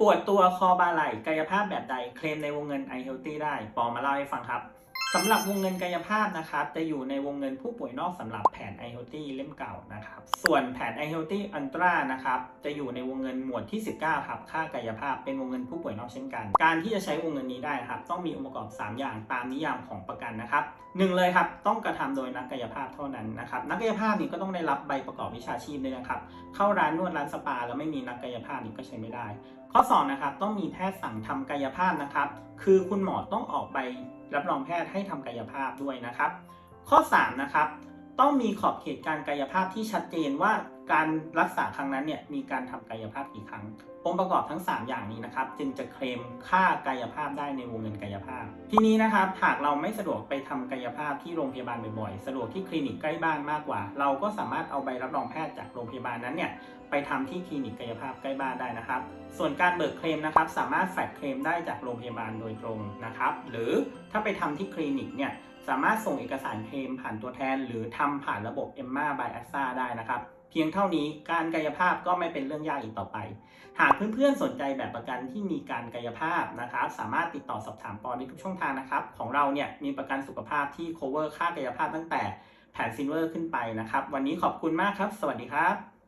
ปวดตัวคอบาไหล่กายภาพแบบใดเคลมในวงเงิน i healthy ได้ปอมาเล่าให้ฟังครับ สำหรับวงเงินกายภาพนะครับจะอยู่ในวงเงินผู้ป่วยนอกสำหรับแผน i healthy เล่มเก่านะครับส่วนแผน i healthy ultra นะครับจะอยู่ในวงเงินหมวดที่ 19ครับค่ากายภาพเป็นวงเงินผู้ป่วยนอกเช่นกัน การที่จะใช้วงเงินนี้ได้ครับต้องมีองค์ประกอบ 3 อย่างตามนิยามของประกันนะครับหนึ่งเลยครับต้องกระทำโดยนักกายภาพเท่านั้นนะครับนักกายภาพนี่ก็ต้องได้รับใบประกอบวิชาชีพด้วยนะครับเข้าร้านนวดร้านสปา แล้วไม่มีนักกายภาพนี่ก็ใช้ไม่ได้ ข้อ2นะครับต้องมีแพทย์สั่งทำกายภาพนะครับคือคุณหมอต้องออกใบ รับรองแพทย์ให้ทำกายภาพด้วยนะครับ ข้อ 3 นะครับ ต้องมีขอบเขตการกายภาพที่ชัดเจนว่าการรักษาครั้งนั้นเนี่ยมีการทำกายภาพกี่ครั้ง องค์ประกอบทั้ง 3 อย่างนี้นะครับ จึงจะเคลมค่ากายภาพได้ในวงเงินกายภาพ ทีนี้นะครับหากเราไม่สะดวกไปทำกายภาพที่โรงพยาบาลบ่อยๆ สะดวกที่คลินิกใกล้บ้านมากกว่า เราก็สามารถเอาใบรับรองแพทย์จากโรงพยาบาลนั้นเนี่ยไปทำที่คลินิกกายภาพใกล้บ้านได้นะครับ ส่วนการเบิกเคลมนะครับ สามารถแฟกเคลมได้จากโรงพยาบาลโดยตรงนะครับ หรือถ้าไปทำที่คลินิกเนี่ย สามารถส่งเอกสารเคลมผ่านตัวแทน หรือทำผ่านระบบ e m m a by a x a ได้นะครับ เพียงเท่านี้การกายภาพก็ไม่เป็นเรื่องยากอีกต่อไป หากเพื่อนๆสนใจแบบประกันที่มีการกายภาพนะครับ สามารถติดต่อสอบถามปอได้ทุกช่องทางนะครับ ของเราเนี่ยมีประกันสุขภาพที่ cover ค่ากายภาพตั้งแต่แผนซินเวอร์ขึ้นไปนะครับ วันนี้ขอบคุณมากครับ สวัสดีครับ